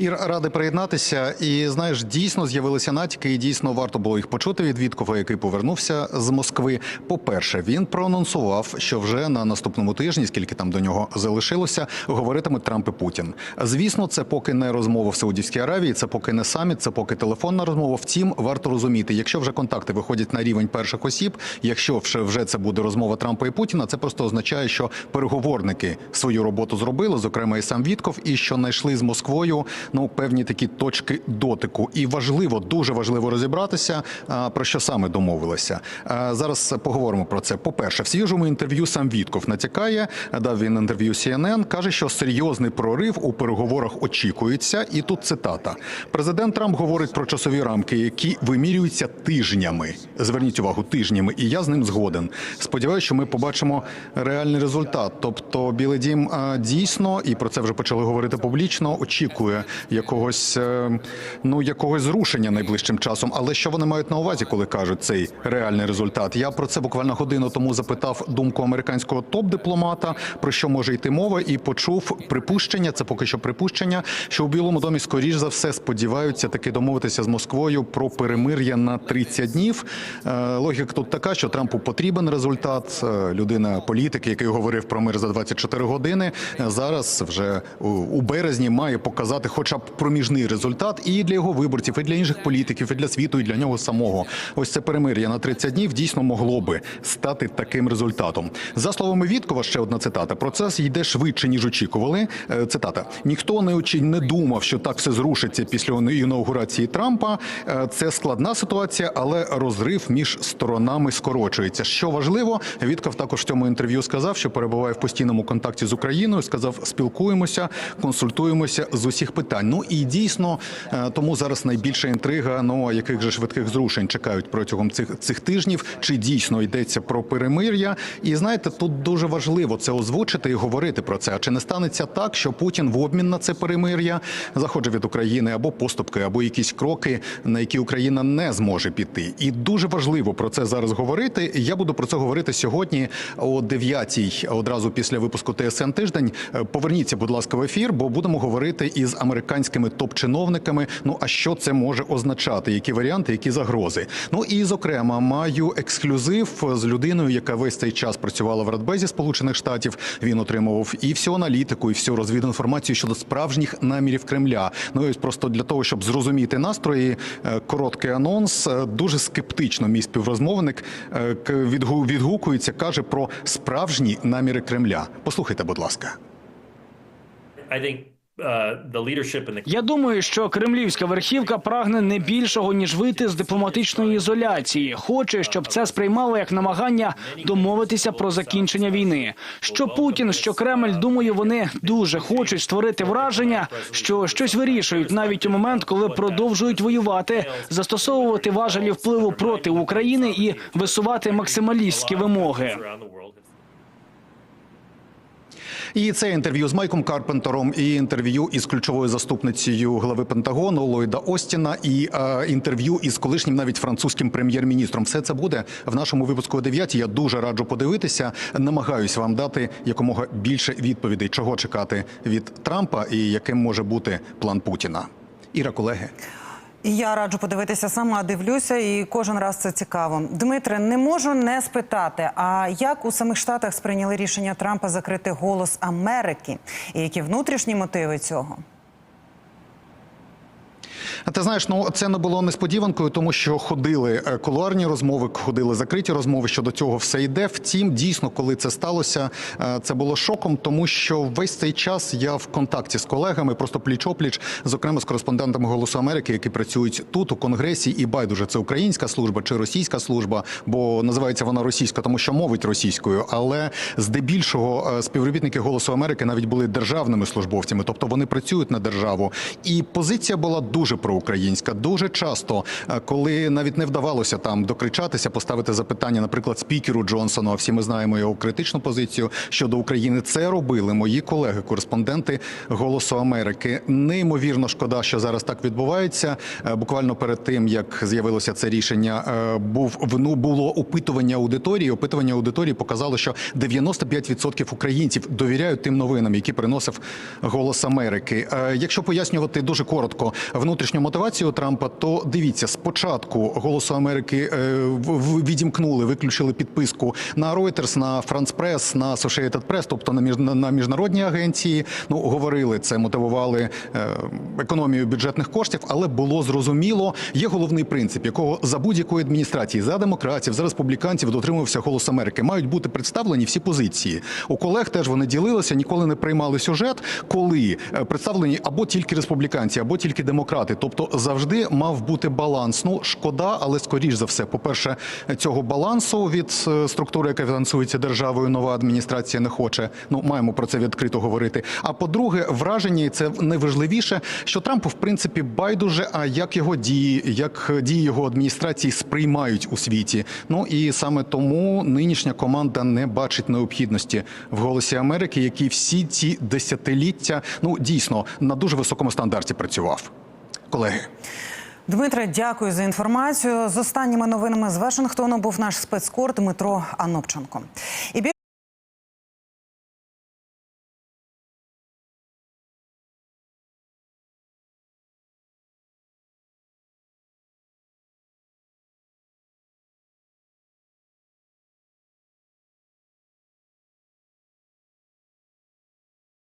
І радий приєднатися. І знаєш, дійсно з'явилися натяки, і дійсно варто було їх почути від Віткова, який повернувся з Москви. По-перше, він проанонсував, що вже на наступному тижні, скільки там до нього залишилося, говоритимуть Трамп і Путін. Звісно, це поки не розмова в Саудівській Аравії, це поки не саміт, це поки телефонна розмова. Втім, варто розуміти, якщо вже контакти виходять на рівень перших осіб, якщо вже це буде розмова Трампа і Путіна, це просто означає, що переговорники свою роботу зробили, зокрема і сам Вітков, і що знайшли з Москвою ну певні такі точки дотику. І важливо, дуже важливо розібратися, про що саме домовилися. Зараз поговоримо про це. По перше, в свіжому інтерв'ю сам Вітков натякає, дав він інтерв'ю CNN, каже, що серйозний прорив у переговорах очікується. І тут цитата: президент Трамп говорить про часові рамки, які вимірюються тижнями. Зверніть увагу, тижнями, і я з ним згоден. Сподіваюся, що ми побачимо реальний результат. Тобто, Білий Дім дійсно, і про це вже почали говорити публічно. Очікує якогось е, ну якогось зрушення найближчим часом. Але що вони мають на увазі, коли кажуть цей реальний результат? Я про це буквально годину тому запитав думку американського топ-дипломата, про що може йти мова, і почув припущення. Це поки що припущення, що у Білому домі скоріш за все сподіваються таки домовитися з Москвою про перемир'я на 30 днів. Е, Логіка тут така, що Трампу потрібен результат. Е, Людина політик, який говорив про мир за 24 години, зараз вже у- березні має показати, хоча б проміжний результат, і для його виборців, і для інших політиків, і для світу, і для нього самого. Ось це перемир'я на 30 днів дійсно могло би стати таким результатом. За словами Віткова, ще одна цитата: процес йде швидше ніж очікували. Е, Цитата: ніхто не очі не думав, що так все зрушиться після інаугурації Трампа. Е, Це складна ситуація, але розрив між сторонами скорочується. Що важливо, Вітков також в цьому інтерв'ю сказав, що перебуває в постійному контакті з Україною. Сказав, спілкуємося, консультуємося з усіх питань. Ну і дійсно е, тому зараз найбільша інтрига. Ну яких же швидких зрушень чекають протягом цих цих тижнів? Чи дійсно йдеться про перемир'я? І знаєте, тут дуже важливо це озвучити і говорити про це. А чи не станеться так, що Путін в обмін на це перемир'я захоче від України або поступки, або якісь кроки, на які Україна не зможе піти? І дуже важливо про це зараз говорити. Я буду про це говорити сьогодні о 9 одразу після випуску ТСН тиждень. Е, Поверніться, будь ласка, в ефір, бо будемо говорити із американськими топ-чиновниками. Ну а що це може означати? Які варіанти, які загрози? Ну і зокрема, маю ексклюзив з людиною, яка весь цей час працювала в Радбезі Сполучених Штатів. Він отримував і всю аналітику, і всю розвідінформацію щодо справжніх намірів Кремля. Ну і ось просто для того, щоб зрозуміти настрої, е, короткий анонс. Е, Дуже скептично мій співрозмовник е, відгукується, каже про справжні наміри Кремля. Послухайте, будь ласка. I think the Я думаю, що кремлівська верхівка прагне не більшого ніж вийти з дипломатичної ізоляції. Хоче, щоб це сприймало як намагання домовитися про закінчення війни. Що Путін, що Кремль, думаю, вони дуже хочуть створити враження, що щось вирішують навіть у момент, коли продовжують воювати, застосовувати важелі впливу проти України і висувати максималістські вимоги. І це інтерв'ю з Майком Карпентером, і інтерв'ю із ключовою заступницею глави Пентагону Ллойда Остіна, і е, інтерв'ю із колишнім навіть французьким прем'єр-міністром. Все це буде в нашому випуску о 9. Я дуже раджу подивитися. Намагаюсь вам дати якомога більше відповідей, чого чекати від Трампа і яким може бути план Путіна. Іра, колеги. І я раджу подивитися сама, дивлюся, і кожен раз це цікаво. Дмитре, не можу не спитати, а як у самих штатах сприйняли рішення Трампа закрити голос Америки, і які внутрішні мотиви цього? А ти знаєш, ну це не було несподіванкою, тому що ходили е, кулуарні розмови, ходили закриті розмови. Щодо цього все йде. Втім, дійсно, коли це сталося, е, це було шоком, тому що весь цей час я в контакті з колегами, просто пліч-опліч, зокрема з кореспондентами Голосу Америки, які працюють тут у конгресі, і байдуже це українська служба чи російська служба, бо називається вона російська, тому що мовить російською. Але здебільшого е, співробітники Голосу Америки навіть були державними службовцями, тобто вони працюють на державу. І позиція була дуже проста. Проукраїнська. Дуже часто, е, коли навіть не вдавалося там докричатися, поставити запитання, наприклад, спікеру Джонсону. А всі ми знаємо його критичну позицію щодо України. Це робили мої колеги, кореспонденти Голосу Америки. Неймовірно шкода, що зараз так відбувається. Е, Буквально перед тим як з'явилося це рішення, е, був ну, було опитування аудиторії. Опитування аудиторії показало, що 95% українців довіряють тим новинам, які приносив голос Америки. Якщо пояснювати дуже коротко внутрішню мотивацію Трампа, то дивіться, спочатку голосу Америки е, відімкнули, виключили підписку на Reuters, на France Press, на Associated Press, тобто на між- на- на міжнародні агенції. Ну говорили це, мотивували е, економію бюджетних коштів, але було зрозуміло. Є головний принцип, якого за будь-якої адміністрації, за демократів, за республіканців дотримувався голос Америки. Мають бути представлені всі позиції. У колег теж вони ділилися, ніколи не приймали сюжет, коли е, представлені або тільки республіканці, або тільки демократи. Тобто завжди мав бути баланс. Ну шкода, але скоріш за все, по-перше, цього балансу від е, структури, яка фінансується державою, нова адміністрація не хоче. Ну маємо про це відкрито говорити. А по-друге, враження, і це найважливіше, що Трампу в принципі байдуже, а як його дії, як дії його адміністрації сприймають у світі. Ну і саме тому нинішня команда не бачить необхідності в голосі Америки, який всі ці десятиліття ну дійсно на дуже високому стандарті працював. Колеги. Дмитре, дякую за інформацію. З останніми новинами з Вашингтону був наш спецкор Дмитро Анопченко. І